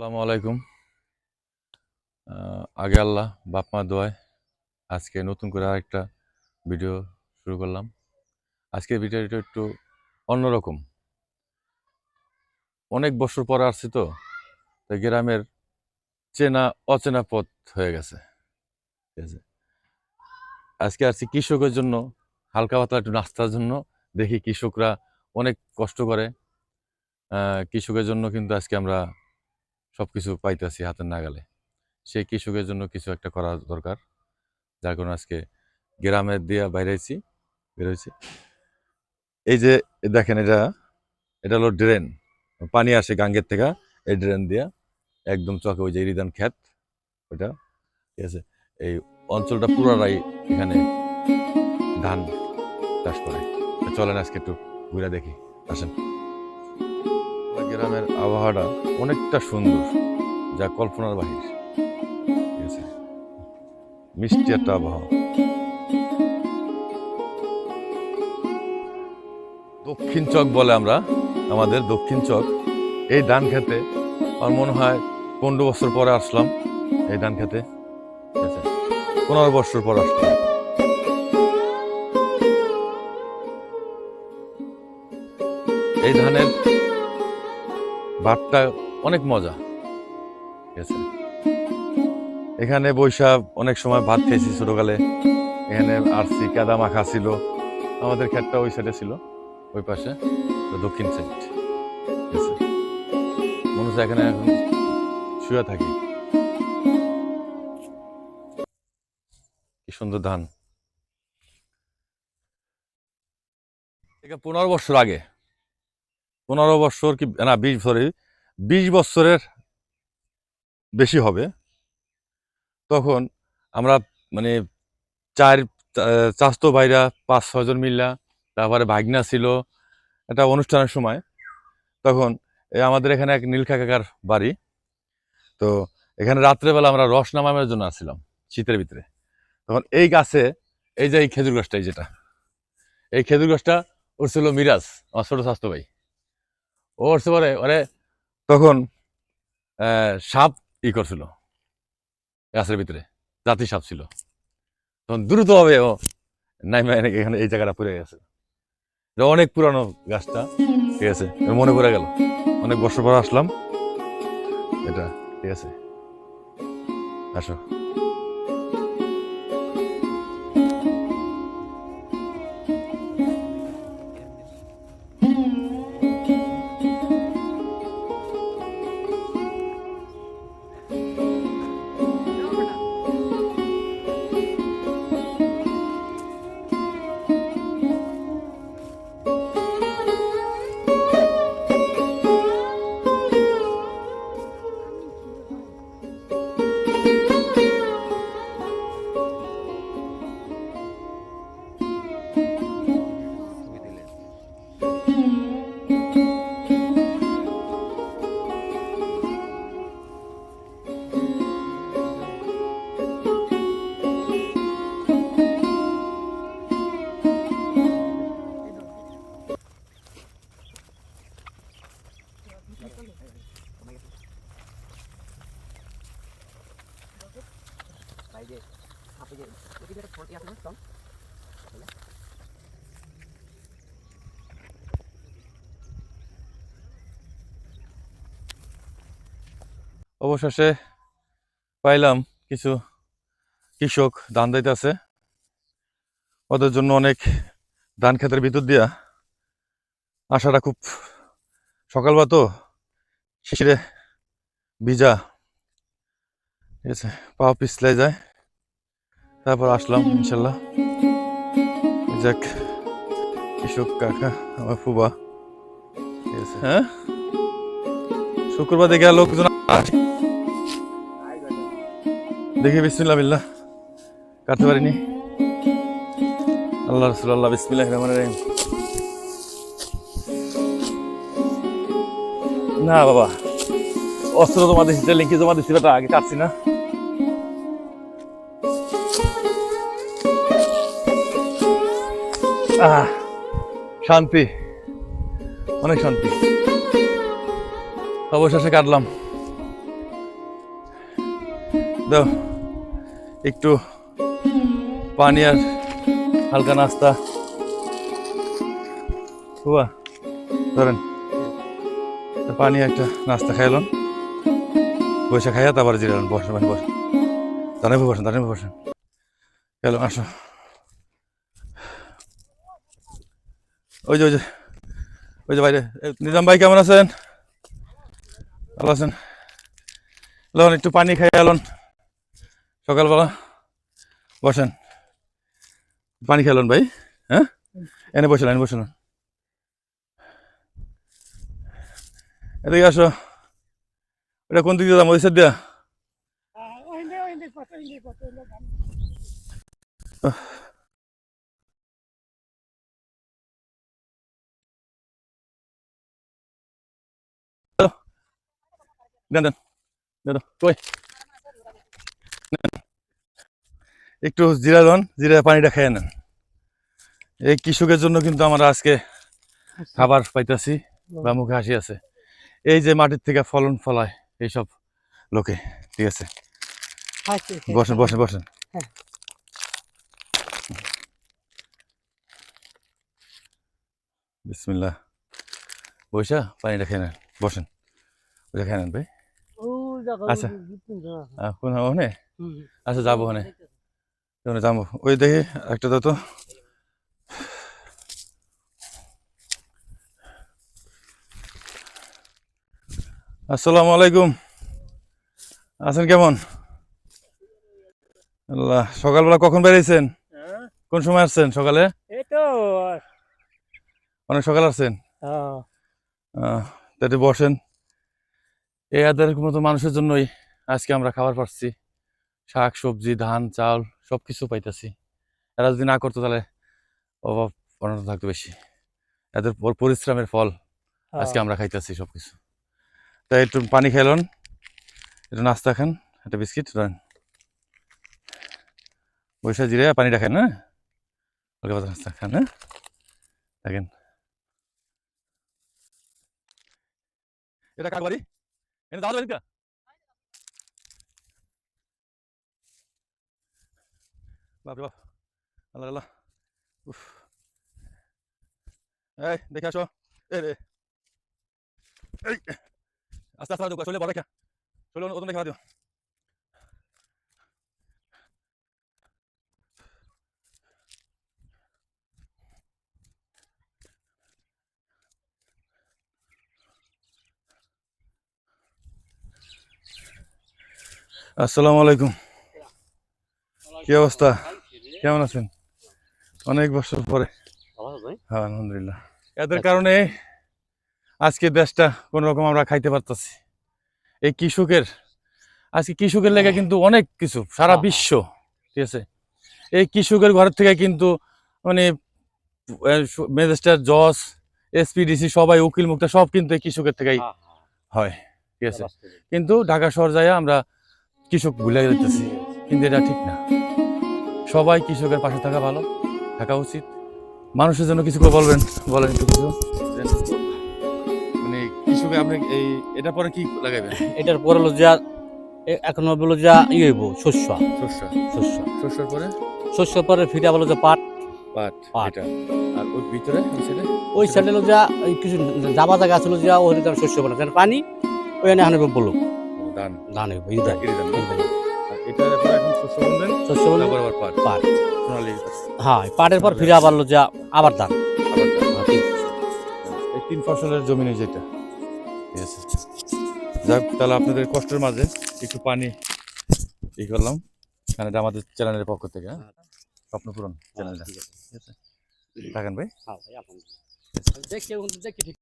আসসালামু আলাইকুম। আগে আল্লাহ, বাপ মা দোয়ায় আজকে নতুন করে আরেকটা ভিডিও শুরু করলাম। আজকের ভিডিওটা একটু অন্যরকম। অনেক বছর পরে আসছি তো গ্রামের চেনা, অচেনা পথ হয়ে গেছে। ঠিক আছে? আজকে আসছি কৃষকের জন্য, হালকা পাতলা একটু নাস্তার জন্য। দেখি কৃষকরা অনেক কষ্ট করে। কৃষকের জন্য কিন্তু আজকে আমরা সব কিছু পাইতেছি হাতের নাগালে। সেই কৃষকের জন্য কিছু একটা করা দরকার, যার কারণে আজকে গ্রামের দিয়া বাইরেছি, বেরোইছি। এই যে দেখেন এটা এটা হলো ড্রেন পানি আসে গাঙ্গের থেকে, এই ড্রেন দিয়া একদম চকে ওই যে ইরিদান ক্ষেত ওটা ঠিক আছে? এই অঞ্চলটা পুরাটাই এখানে ধান চাষ করে। চলেন আজকে একটু ঘুরে দেখি, আসেন। গ্রামের আবহাওয়াটা অনেকটা সুন্দর, যা কল্পনার বাহির। মিষ্টি একটা আবহাওয়া। দক্ষিণ চক বলে আমরা, আমাদের দক্ষিণ চক। এই ধান খেতে আমার মনে হয় পনেরো বছর পরে আসলাম এই ধান খেতে। পনেরো বছর পর আসলাম। এই ধানের ভাতটা অনেক মজা। এখানে বৈশাখ অনেক সময় ভাত খেয়েছি ছোটকালে। এখানে আরসি কাদা মাখা ছিল। আমাদের ক্ষেতটা ওই সাইডে ছিল, ওই পাশে দক্ষিণ সাইড মনে হচ্ছে এখানে এখন শুয়ে থাকি। কি সুন্দর ধান। পনেরো বছর আগে। পনেরো বছর কি, না, বিশ সরি বিশ বছরের বেশি হবে। তখন আমরা মানে চার চাস্তো ভাইরা পাঁচ ছজন মিল্লা, তারপরে ভাগনা ছিল একটা অনুষ্ঠানের সময়। তখন আমাদের এখানে এক নীলখা কাকার বাড়ি। তো এখানে রাত্রেবেলা আমরা রস নামানোর জন্য আসছিলাম শীতের ভিতরে। তখন এই গাছে, এই যে এই খেজুর গাছটা, এই যেটা, এই খেজুর গাছটা ওর ছিল মিরাজ, আমার ছোট স্বাস্থ্য ভাই। ও উঠছে পরে ওরে তখন? সাপ ই করছিল গাছের ভিতরে জাতি সাপ ছিল। তখন দ্রুত হবে ও নাই এখানে এই জায়গাটা পড়ে গেছে। অনেক পুরানো গাছটা ঠিক আছে মনে পড়ে গেল। অনেক বছর পর আসলাম। এটা ঠিক আছে। আসো। যে যে একটা আছে না অবশেষে পাইলাম কিছু কৃষক ধান দিতেছে। ওদের জন্য অনেক ধান ক্ষেতের ভিতর দিয়া। আসাটা খুব সকালবেলা তো, শিশিরে ভিজা। ঠিক আছে, পা পিছলে যায়। তারপর আসলাম ইনশাল্লাহ। যাক কৃষক কাকা আমার ফুবা হ্যাঁ? শুক্রবার দেখে লোকজন। দেখি বিসমিল্লাহ বিল্লাহ। কাটতে পারিনি। আল্লাহ রসুল্লাহ বিসমিল্লাহ রহমান রহিম। না বাবা অস্ত্র জমা দিচ্ছি লিঙ্কি জমা দিচ্ছি বেটা আগে কাটছি না। শান্তি, অনেক শান্তি। অবশেষে কাটলাম। দাও, একটু পানি আর হালকা নাস্তা। হুয়া, ধরেন পানি একটা নাস্তা খাইলাম। বসে খাইয়া তারপরে জিরালাম বসে মানে বসে দাঁড়াবে বসেন দাঁড়াবে বসেন। গেল আসো। ওই যে ওই যে ওই যে বাইরে নিজাম ভাই কেমন আছেন? ভালো আছেন? লন একটু পানি খাই এলন সকালবেলা বসেন। পানি খেলুন ভাই হ্যাঁ? এনে বসেন এনে বসেন এদিকে আসো। এটা কোন দিক দিয়ে যাম ওই সাইড দিয়া? দেন দেন দেন দেন, কই? একটু জিরা লন জিরা পানিটা খেয়ে নেন। এই কৃষকের জন্য কিন্তু আমরা আজকে খাবার পাইতেছি বা মুখে হাসি আছে। এই যে মাটির থেকে ফলন ফলায় এইসব লোকে ঠিক আছে? বসেন বসেন বসেন। বিসমিল্লা বিসমিল্লাহ। বৈশা পানিটা খেয়ে নেন বসেন। বসে খেয়ে নেন ভাই। আচ্ছা। কোন ওখানে আচ্ছা যাব ওখানে ওখানে যাব। ওই দেখি একটা তো। আসসালামু আলাইকুম। আছেন কেমন? আল্লাহ সকালবেলা কখন বেরিয়েছেন? কোন সময় আসছেন সকালে? অনেক সকাল আসছেন? আহ, তাতে বসেন। এই আদের মতো মানুষের জন্যই আজকে আমরা খাবার পাচ্ছি। শাক সবজি ধান চাল সব কিছু পাইতেছি। এরা যদি না করতো তাহলে অভাব অনটন থাকতো বেশি। এদের পরিশ্রমের ফল আজকে আমরা খাইতেছি সব কিছু তাই একটু পানি খাইলন একটু নাস্তা খান একটা বিস্কিট ধরেন। বৈশা জিরে পানিটা খান হ্যাঁ? হালকা নাস্তা খান হ্যাঁ? দেখেন। এটা কার বাড়ি? দাদা বাড়ি কা বাপরে বাপ আল্লাহ আল্লাহ উফ এই দেখে আসো এই রে এই আস্তে আস্তে চলে বড় দেখা চলে ওজন দেখা দিও আসসালামু আলাইকুম। কি অবস্থা? কেমন আছেন? অনেক বছর পরে। হ্যাঁ আলহামদুলিল্লাহ। এদের কারণে আজকে দেশটা কোন রকম আমরা খাইতে পারতাছি। এই কৃষকের আজকে কৃষকের লেগে কিন্তু অনেক কিছু সারা হ্যাঁ, বিশ্ব ঠিক আছে? এই কৃষকের ঘর থেকে কিন্তু মানে ম্যাজিস্ট্রেট জজ এসপিডিসি সবাই উকিল মুক্তা সব কিন্তু এই কৃষকের থেকেই হয় ঠিক আছে? কিন্তু ঢাকা শহর যায় আমরা কৃষক ভুলে যেতেছি কিন্তু এটা ঠিক না। সবাই কৃষকের পাশে থাকা ভালো থাকা উচিত। মানুষের জন্য কিছু করে বলবেন বলেন একটু কিছু। মানে কৃষকে আপনি এই এটা পরে কি লাগাইবেন এটার পরে হলো যা এখন বলো যা ইয়ে হইব শস্য। শস্য। শস্য। শস্যর পরে? শস্য পরে ফিটা বলো যে পাট। পাট পাট। আর ওই ভিতরে ওই সাইডে যা কিছু জাবা জায়গা আছে যা ওই তার শস্য বানা পানি ওই এনে এখন বলো ধান ধান হইব এটা পরে এখন শস্য বুনবেন শস্য আবার পাট। পাট। সোনালি হ্যাঁ পাটের পর ফিরে আবার যা আবার ধান আবার ধান। হ্যাঁ, এই তিন ফসলের জমিনে যেটা। ঠিক আছে। যাক তাহলে আপনাদের কষ্টের মাঝে একটু পানি ই করলাম। কারণ এটা আমাদের চ্যানেলের পক্ষ থেকে হ্যাঁ? স্বপ্ন পূরণ চ্যানেলটা। ঠিক আছে। ঠিক থাকেন ভাই। হ্যাঁ, ভাই, আলহামদুলিল্লাহ। দেখি দেখি ঠিক